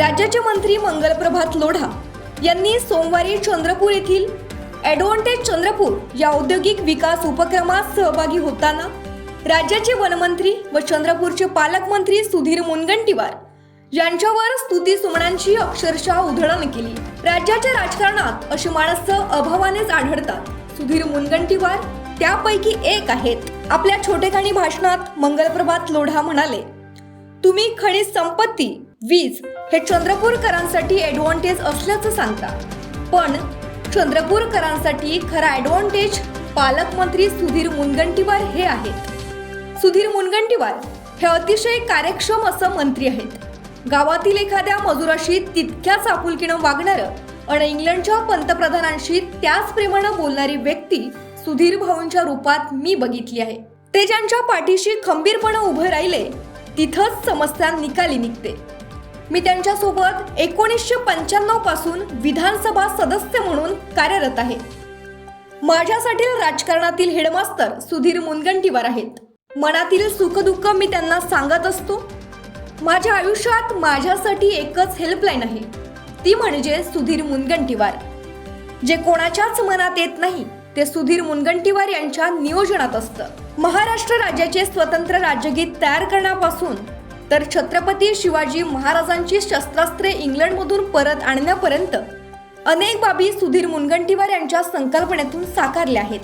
राज्याचे मंत्री मंगलप्रभात लोढा यांनी सोमवारी चंद्रपूर येथील ॲडव्हान्टेज चंद्रपूर या औद्योगिक विकास उपक्रमात सहभागी होताना राज्याचे वनमंत्री व चंद्रपूरचे पालकमंत्री सुधीर मुनगंटीवार यांच्यावर स्तुती सुमनांची अक्षरशः उधळण केली. राज्याच्या राजकारणात अशी माणसं अभावानेच आढळतात. सुधीर मुनगंटीवार त्यापैकी एक आहेत. आपल्या छोटेखानी भाषणात मंगलप्रभात लोढा म्हणाले तुम्ही खनिज संपत्ती वीज हे चंद्रपूरकरांसाठी ॲडव्हान्टेज असल्याचं सांगतात. पण चंद्रपूरकरांसाठी खरा ॲडव्हान्टेज पालकमंत्री सुधीर मुनगंटीवार हे आहेत. सुधीर मुनगंटीवार हे अतिशय कार्यक्षम असं मंत्री आहेत. गावातील एखाद्या मजुराशी तितक्याच आपुलकीनं वागणारं आणि इंग्लंडच्या पंतप्रधानांशी त्याच प्रेमानं बोलणारी व्यक्ती सुधीर भाऊंच्या रूपात मी बघितली आहे. ते ज्यांच्या पाठीशी खंबीरपणे उभे राहिले तिथंच समस्या निकाली निघते. मी त्यांच्यासोबत एकोणीसशे पंच्याण्णवपासून विधानसभा सदस्य म्हणून कार्यरत आहे. माझ्यासाठी राजकारणातील हेडमास्तर सुधीर मुनगंटीवार आहेत. मनातील सुखदुःख मी त्यांना सांगत असतो. माझ्या आयुष्यात माझ्यासाठी एकच हेल्पलाईन आहे. ती म्हणजे सुधीर मुनगंटीवार. जे कोणाच्याच मनात येत नाही ते सुधीर मुनगंटीवार यांच्या नियोजनात असतं. महाराष्ट्र राज्याचे स्वतंत्र राज्यगीत तयार करण्यापासून तर छत्रपती शिवाजी महाराजांची शस्त्रास्त्रे इंग्लंडमधून परत आणण्यापर्यंत अनेक बाबी सुधीर मुनगंटीवार यांच्या संकल्पनेतून साकारल्या आहेत.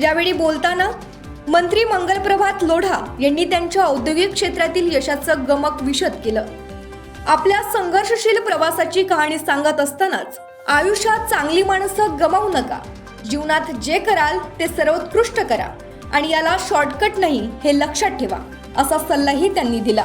यावेळी बोलताना मंत्री मंगलप्रभात लोढा यांनी त्यांच्या औद्योगिक क्षेत्रातील यशाचं गमक विशद केलं. आपल्या संघर्षशील प्रवासाची कहाणी सांगत असतानाच आयुष्यात चांगली माणसं गमावू नका. जीवनात जे कराल ते सर्वोत्कृष्ट करा आणि याला शॉर्टकट नाही हे लक्षात ठेवा असा सल्लाही त्यांनी दिला.